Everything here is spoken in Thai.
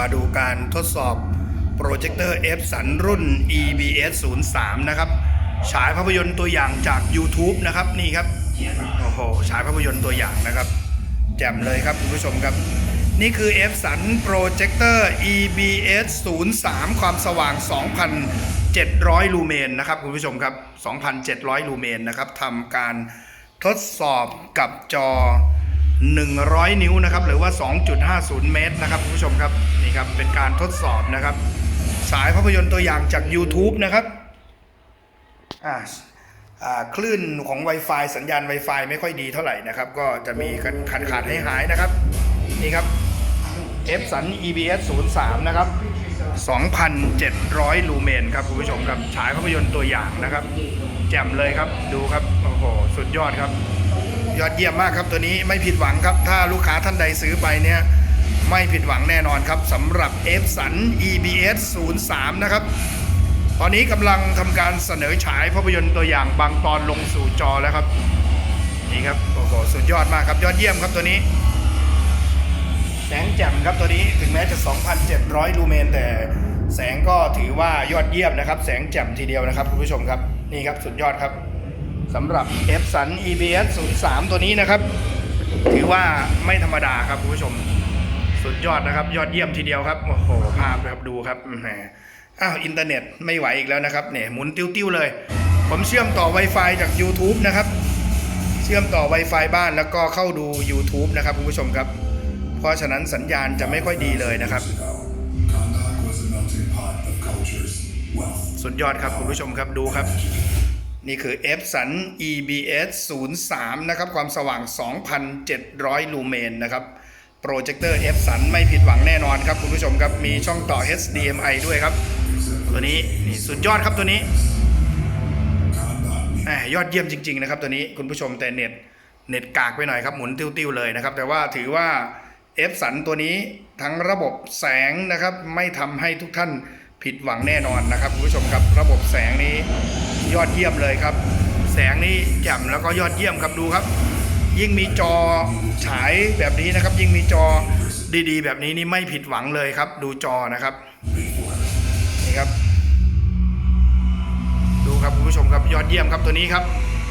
มาดูการทดสอบโปรเจคเตอร์ F สันรุ่น EBS 03 นะครับ ฉายภาพยนตร์ตัวอย่างจาก YouTube นะครับ นี่ครับ โอ้โห ฉายภาพยนตร์ตัวอย่างนะครับ แจ่มเลยครับคุณผู้ชมครับ นี่คือ F สันโปรเจคเตอร์ EBS 03 ความสว่าง 2,700 ลูเมนนะครับคุณผู้ชมครับ 2,700 ลูเมนนะครับทำการทดสอบกับจอ 100 นิ้วนะครับ หรือว่า 2.50 เมตรนะครับคุณผู้ชมครับนี่ครับเป็นการทดสอบนะครับ สายภาพยนตร์ตัวอย่างจาก YouTube นะครับอ่าคลื่นของ Wi-Fi สัญญาณ Wi-Fi ไม่ค่อยดีเท่าไหร่นะครับ ก็จะมีขาดขาดหายหายๆนะครับ นี่ครับ F สัน EBS 03 นะครับ 2,700 ลูเมนครับคุณผู้ชมครับ ฉายภาพยนตร์ตัวอย่างนะครับ แจ่มเลยครับ ดูครับ โอ้โห สุดยอดครับ ยอดเยี่ยมมากครับตัวนี้ไม่ผิดหวังครับ ถ้าลูกค้าท่านใดซื้อไปเนี่ยไม่ผิดหวังแน่นอนครับสำหรับ F สัน EBS 03 นะครับ ตอนนี้กำลังทำการเสนอฉายภาพยนตร์ตัวอย่างบางตอนลงสู่จอแล้วครับ นี่ครับโอ้โหสุดยอดมากครับยอดเยี่ยมครับตัวนี้ แสงแจ่มครับตัวนี้ถึงแม้จะ 2,700 ลูเมน แต่แสงก็ถือว่ายอดเยี่ยมนะครับ แสงแจ่มทีเดียวนะครับคุณผู้ชมครับ นี่ครับสุดยอดครับ สำหรับ F สัน EBS 03 ตัวนี้นะครับ ถือว่าไม่ธรรมดาครับคุณผู้ชม สุดยอดนะครับ ยอดเยี่ยมทีเดียวครับ โอ้โห ภาพครับดูครับอ้าวอินเทอร์เน็ตไม่ไหวอีกแล้วนะครับเนี่ยหมุนติ้วๆเลย ผมเชื่อมต่อ Wi-Fi จาก YouTube นะครับ เชื่อมต่อ Wi-Fi บ้านแล้วก็เข้าดู YouTube นะครับคุณผู้ชมครับ เพราะฉะนั้นสัญญาณจะไม่ค่อยดีเลยนะครับ สุดยอดครับคุณผู้ชมครับดูครับ นี่คือ F สัน EBS 03 นะครับ ความสว่าง 2,700 ลูเมนนะครับ โปรเจคเตอร์ F สันไม่ผิดหวังแน่นอนครับ คุณผู้ชมครับ มีช่องต่อ HDMI ด้วยครับ ตัวนี้นี่สุดยอดครับตัวนี้ยอดเยี่ยมจริง ๆ นะครับ ตัวนี้คุณผู้ชมแต่เน็ตเน็ตกากไปหน่อยครับ หมุนติ้วๆเลยนะครับ แต่ว่าถือว่า F สันตัวนี้ทั้งระบบแสงนะครับ ไม่ทำให้ทุกท่านผิดหวังแน่นอนนะครับคุณผู้ชมครับระบบแสงนี้ ยอดเยี่ยมเลยครับ แสงนี้แจ่มแล้วก็ยอดเยี่ยมครับดูครับ ยิ่งมีจอฉายแบบนี้นะครับ ยิ่งมีจอดีๆ แบบนี้นี่ไม่ผิดหวังเลยครับ ดูจอนะครับนี่ครับ ดูครับคุณผู้ชมครับยอดเยี่ยมครับตัวนี้ครับ